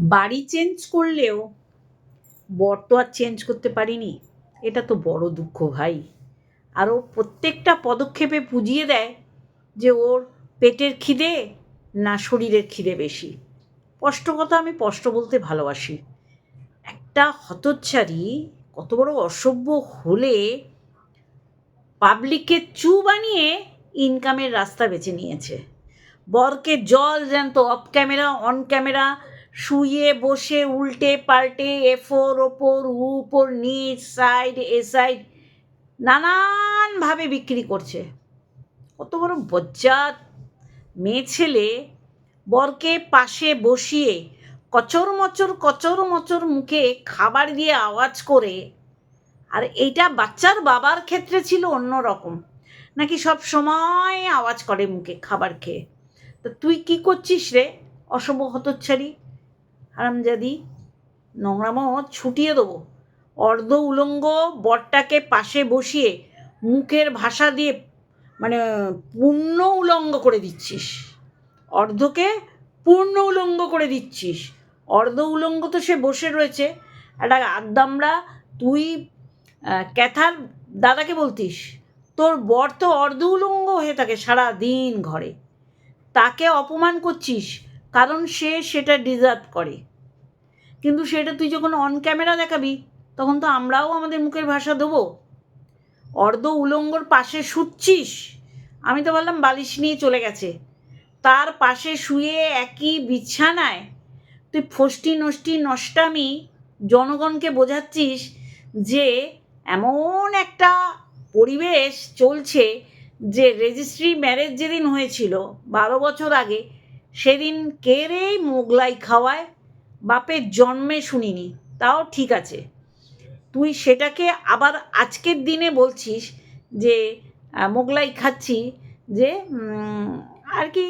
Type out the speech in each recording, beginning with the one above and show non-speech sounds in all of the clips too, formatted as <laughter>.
বাড়ি চেঞ্জ করলেও বর তো আর চেঞ্জ করতে পারিনি। এটা তো বড় দুঃখ ভাই। আর ও প্রত্যেকটা পদক্ষেপে বুঝিয়ে দেয় যে ওর পেটের খিদে না শরীরের খিদে বেশি। স্পষ্ট কথা, আমি স্পষ্ট বলতে ভালোবাসি। একটা হতচ্ছারি কত বড় অসভ্য হলে পাবলিককে চু বানিয়ে ইনকামের রাস্তা বেছে নিয়েছে। বরকে জল জ্যান্ত অফ ক্যামেরা অন ক্যামেরা শুয়ে বসে উল্টে পাল্টে এফোর, ওপর উপর, নিচ, সাইড, এ সাইড নানানভাবে বিক্রি করছে। কত বড় বজ্জাত মেয়ে ছেলে বরকে পাশে বসিয়ে কচর মচর কচর মচর মুখে খাবার দিয়ে আওয়াজ করে। আর এইটা বাচ্চার বাবার ক্ষেত্রে ছিল অন্য রকম। নাকি সব সময় আওয়াজ করে মুখে খাবার খেয়ে। তো তুই কি করছিস রে, অশুভ হতচ্ছারি হারামজাদি নোংরামো ছুটিয়ে দেবো। অর্ধ উলঙ্গ বরটাকে পাশে বসিয়ে মুখের ভাষা দিয়ে মানে পূর্ণ উলঙ্গ করে দিচ্ছিস। অর্ধকে পূর্ণ উলঙ্গ করে দিচ্ছিস। অর্ধ উলঙ্গ তো সে বসে রয়েছে। একটা আদ্দামরা, তুই ক্যাথার দাদাকে বলতিস, তোর বর তো অর্ধ উলঙ্গ হয়ে থাকে সারা দিন ঘরে। তাকে অপমান করছিস কারণ সে সেটা ডিজার্ভ করে। কিন্তু সেটা তুই যখন অন ক্যামেরা দেখাবি, তখন তো আমরাও আমাদের মুখের ভাষা দেবো। অর্ধ উলঙ্গর পাশে শুচ্ছিস। আমি তো বললাম, বালিশ নিয়ে চলে গেছে। তার পাশে শুয়ে একই বিছানায় তুই ফষ্টি নষ্টি নষ্টামি জনগণকে বোঝাচ্ছিস যে এমন একটা পরিবেশ চলছে যে রেজিস্ট্রি ম্যারেজ যেদিন হয়েছিল, বারো বছর আগে সেদিন কে রে মোগলাই খাওয়ায়, বাপের জন্মে শুনিনি, তাও ঠিক আছে। তুই সেটাকে আবার আজকের দিনে বলছিস যে মোগলাই খাচ্ছি, যে আর কি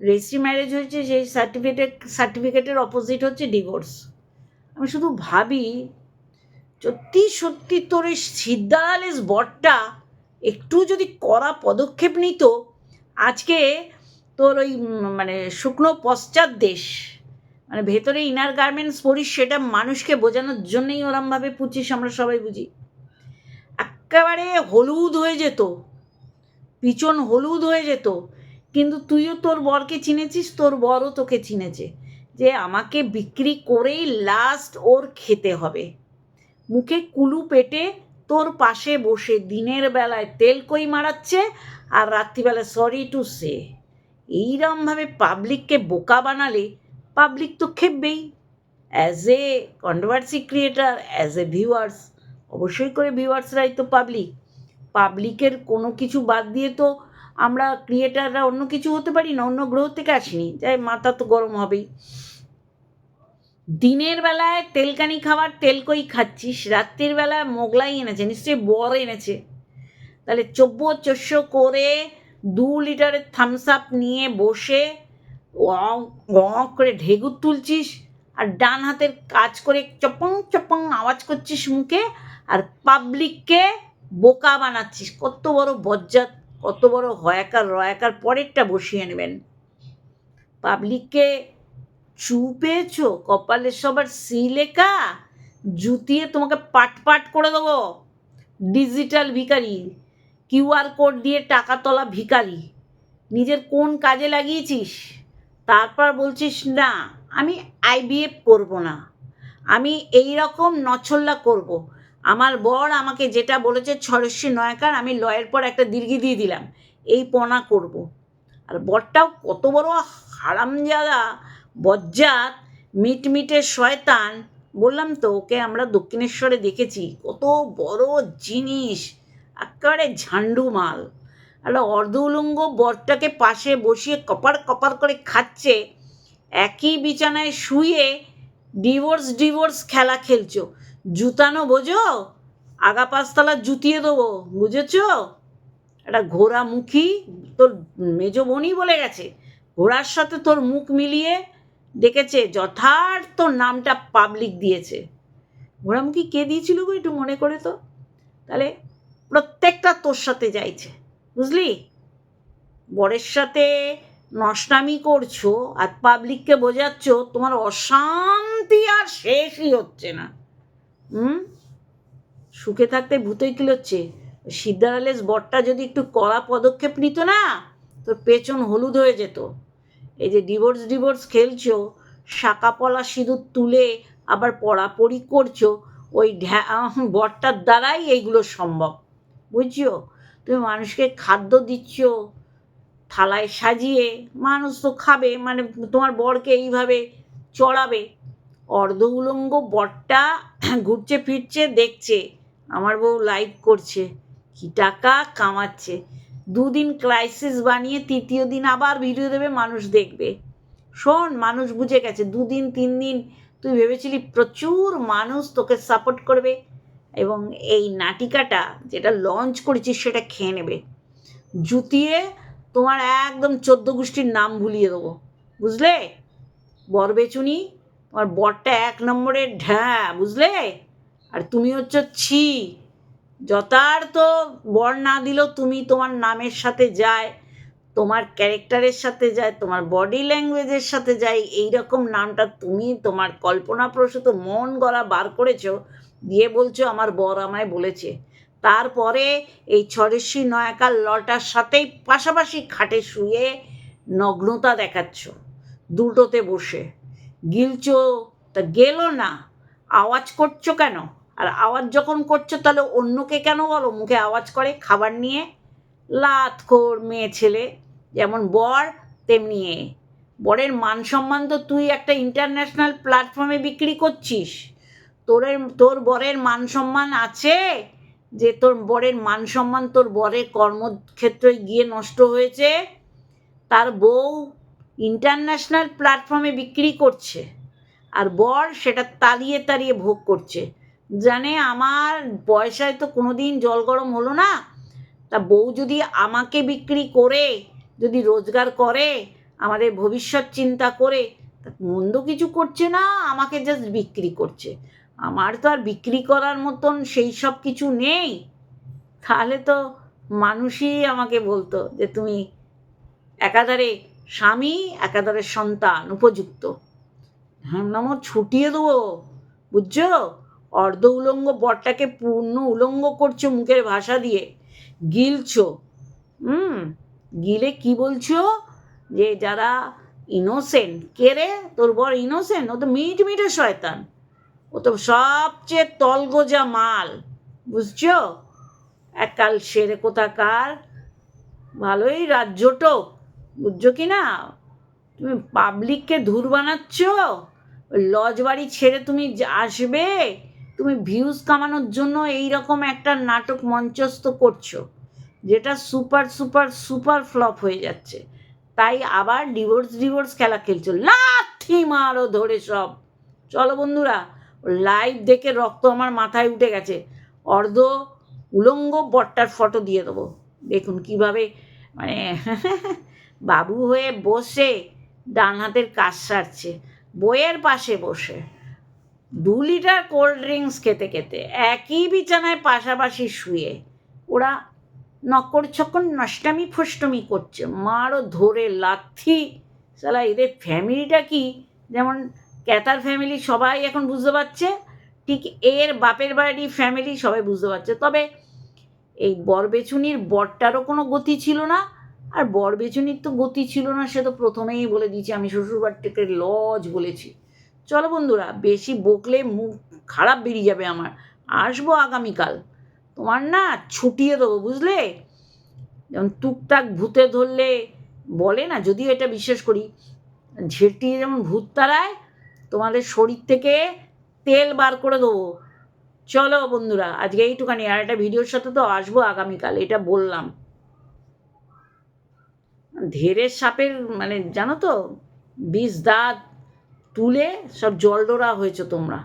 রেজিস্ট্রি ম্যারেজ হয়েছে, সেই সার্টিফিকেট সার্টিফিকেটের অপোজিট হচ্ছে ডিভোর্স আমি শুধু ভাবি, সত্যি সত্যি তোর এই সিদ্ধারালেস বরটা একটু যদি কড়া পদক্ষেপ নিত, আজকে তোর ওই মানে শুকনো পশ্চাৎ দেশ। মানে ভেতরে ইনার গার্মেন্টস পরিস, সেটা মানুষকে বোঝানোর জন্যই ওরমভাবে পুচিস আমরা সবাই বুঝি। একেবারে হলুদ হয়ে যেত, পিছন হলুদ হয়ে যেত, কিন্তু তুইও তোর বরকে চিনেছিস, তোর বরও তোকে চিনেছে, যে আমাকে বিক্রি করেই লাস্ট ওর খেতে হবে। মুখে কুলু পেটে তোর পাশে বসে দিনের বেলায় তেল কই মারাচ্ছে, আর রাত্রিবেলায় সরি টু সে এইরমভাবে পাবলিককে বোকা বানালে পাবলিক তো খেপবেই। As a controversy creator as a viewers অবশ্যই করে ভিউয়ার্সরাই তো পাবলিক পাবলিকের কোনো কিছু বাদ দিয়ে তো আমরা ক্রিয়েটাররা অন্য কিছু হতে পারি না, অন্য গ্রহ থেকে আসিনি। যাই মাথা তো গরম হবেই। দিনের বেলায় তেলকানি খাবার তেলকই খাচ্ছিস? রাত্রির বেলায় মোগলাই এনেছে, নিশ্চয়ই বর এনেছে। তাহলে চব্য চস্য করে দু লিটারের থামস আপ নিয়ে বসে ওয়াও করে ঢেগুর তুলছিস আর ডান হাতের কাজ করে চপং চপং আওয়াজ করছিস মুখে আর পাবলিককে বোকা বানাচ্ছিস। কত বড় বজ্জাত, কত বড় হয়াকার রয়াকার পরেরটা বসিয়ে নেবেন। পাবলিককে চু পেয়েছ? কপালে সবার সি লেখা? জুতিয়ে তোমাকে পাট পাট করে দেবো। ডিজিটাল ভিখারি। কিউআর কোড দিয়ে টাকা তোলা ভিখারি। নিজের কোন কাজে লাগিয়েছিস? তারপর বলছিস, না, আমি আইবিএফ করব না। আমি এই রকম নছল্লা করব। আমার বর আমাকে যেটা বলেছে ছরস্বী নয়কার, আমি লয়ের পর একটা দীর্ঘি দিয়ে দিলাম। এই পনা করব। আর বরটাও কত বড় হারামজাদা, বজ্জাত, মিটমিটে শয়তান। বললাম তো, ওকে আমরা দক্ষিণেশ্বরে দেখেছি। কত বড় জিনিস। একেবারে ঝান্ডু মাল। একটা অর্ধ বরটাকে পাশে বসিয়ে কপার কপার করে খাচ্ছে, একই বিছানায় শুয়ে ডিভোর্স ডিভোর্স খেলা খেলছো। জুতানো বোঝো? আগা পাঁচতলা জুতিয়ে দেবো, বুঝেছ? একটা ঘোড়ামুখী তোর মেজ বোনই বলে গেছে, ঘোড়ার সাথে তোর মুখ মিলিয়ে ডেকেছে, যথার্থ নামটা পাবলিক দিয়েছে। ঘোড়ামুখী কে দিয়েছিল গো একটু মনে করে তো? তাহলে প্রত্যেকটা তোর সাথে যাইছে, বুঝলি? বরের সাথে নষ্টামি করছ আর পাবলিককে বোঝাচ্ছ, তোমার অশান্তি আর শেষই হচ্ছে না। হুম? সুখে থাকতে ভূতই কিলোচ্ছে সিদ্ধারালেস বরটা যদি একটু কড়া পদক্ষেপ নিত না, তোর পেছন হলুদ হয়ে যেত। এই যে ডিভোর্স ডিভোর্স খেলছো, শাকাপলা সিঁদুর তুলে আবার পড়াপড়ি করছ, ওই ঢ্যা বরটার দ্বারাই এইগুলো সম্ভব। বুঝছ? তুমি মানুষকে খাদ্য দিচ্ছ, থালায় সাজিয়ে মানুষ তো খাবে মানে তোমার বরকে এইভাবে চড়াবে। অর্ধ উলঙ্গ বরটা <clears throat> ঘুরছে, ফিরছে, দেখছে, আমার বউ লাইভ করছে, কি টাকা কামাচ্ছে। দুদিন ক্রাইসিস বানিয়ে তৃতীয় দিন আবার ভিডিও দেবে, মানুষ দেখবে। শোন, মানুষ বুঝে গেছে, দুদিন তিন দিন তুই ভেবেছিলি প্রচুর মানুষ তোকে সাপোর্ট করবে এবং এই নাটিকাটা যেটা লঞ্চ করেছিস সেটা খেয়ে নেবে। জুতিয়ে তোমার একদম চোদ্দ গোষ্ঠীর নাম ভুলিয়ে দেবো। বুঝলে? বরবেচুনি, তোমার বরটা এক নম্বরের ঢ্যা, বুঝলে? আর তুমি হচ্ছে ছি। যথার্থ বর না দিলেও তুমি তোমার নামের সাথে যায়। তোমার ক্যারেক্টারের সাথে যায়, তোমার বডি ল্যাঙ্গুয়েজের সাথে যায় এই রকম নামটা তুমি তোমার কল্পনাপ্রসূত মন গলা বার করেছ, দিয়ে বলছো আমার বর আমায় বলেছে। তারপরে এই ছরেশ্বরী নয়াকার লটার সাথেই পাশাপাশি খাটে শুয়ে নগ্নতা দেখাচ্ছ, দুটোতে বসে। গিলছো, তা গেলো না, আওয়াজ করছ কেন? আর আওয়াজ যখন করছ তাহলে অন্যকে কেন বলো? মুখে আওয়াজ করে খাবার নিয়ে? লাতখোর মেয়ে ছেলে। যেমন বর, তেমনি এ। বরের মান সম্মান তো তুই একটা ইন্টারন্যাশনাল প্ল্যাটফর্মে বিক্রি করছিস। তোরের, তোর বরের মান সম্মান আছে যে তোর বরের মান সম্মান তোর বরের কর্মক্ষেত্রে গিয়ে নষ্ট হয়েছে। তার বউ ইন্টারন্যাশনাল প্ল্যাটফর্মে বিক্রি করছে। আর বর সেটা তাড়িয়ে তাড়িয়ে ভোগ করছে। জানে আমার পয়সায় তো কোনো দিন জল গরম হলো না? তা বউ যদি আমাকে বিক্রি করে যদি রোজগার করে, আমাদের ভবিষ্যৎ চিন্তা করে মন্দ কিছু করছে না, আমাকে জাস্ট বিক্রি করছে। আমার তো আর বিক্রি করার মতন সেই সব কিছু নেই। তাহলে তো মানুষই আমাকে বলতো যে, তুমি একাধারে স্বামী, একাধারে সন্তান, উপযুক্ত। হ্যাঁ নাম ছুটিয়ে দেবো, বুঝছ? অর্ধ উলঙ্গ বরটাকে পূর্ণ উলঙ্গ করছ মুখের ভাষা দিয়ে। গিলছো, হুম? গিলে কি বলছো? যে যারা ইনোসেন্ট কে রে? তোর বর ইনোসেন্ট ও তো মিট মিটে শয়তান। ও তো সবচেয়ে তলগোজা মাল, বুঝছ? এককাল সেরে কোথাকার? ভালোই রাজ্যটো বুঝছ কি না? তুমি পাবলিককে ধুর বানাচ্ছ? লজ বাড়ি ছেড়ে তুমি আসবে? তুমি ভিউজ কামানোর জন্য এই রকম একটা নাটক মঞ্চস্থ করছ। যেটা সুপার সুপার সুপার ফ্লপ হয়ে যাচ্ছে। তাই আবার ডিভোর্স ডিভোর্স খেলা খেলছো। লাথি মারো ধরে সব। চলো বন্ধুরা লাইভ দেখে রক্ত আমার মাথায় উঠে গেছে। অর্ধ উলঙ্গ বট্টার ফটো দিয়ে দেবো। দেখুন কীভাবে মানে <laughs> বাবু হয়ে বসে ডান হাতের কাজ সারছে। বইয়ের পাশে বসে। দু লিটার কোল্ড ড্রিঙ্কস খেতে খেতে একই বিছানায় পাশাপাশি শুয়ে। ওরা নকর ছকর নষ্টামি ফষ্টমি করছে। মারও ধরে লাথি। সালা এদের ফ্যামিলিটা কি? যেমন ক্যাতার ফ্যামিলি সবাই এখন বুঝতে পারছে, ঠিক এর বাপের বাড়ি ফ্যামিলি সবাই বুঝতে পারছে। তবে এই বরবেচুনির বরটারও কোনো গতি ছিল না, আর বরবেচুনির তো গতি ছিল না, সে তো প্রথমেই বলে দিয়েছি, আমি শ্বশুরবাড়িটাকে লজ বলেছি। চলো বন্ধুরা, বেশি বকলে মুখ খারাপ বেরিয়ে যাবে আমার। আসব আগামীকাল। তোমার না ছুটিয়ে দেবো, বুঝলে? যেমন টুকটাক ভূতে ধরলে বলে না, যদিও এটা বিশ্বাস করি ঝেঁটিয়ে যেমন ভূত তাড়ায়, তোমাদের শরীর থেকে তেল বার করে দেবো। চলো বন্ধুরা, আজকে এইটুখানি, আর একটা ভিডিওর সাথে তো আসব আগামীকাল, এটা বললাম। ধেরের সাপের মানে জানো তো, বিষ দাঁত তুলে সব জলডোরা হয়েছে তোমরা।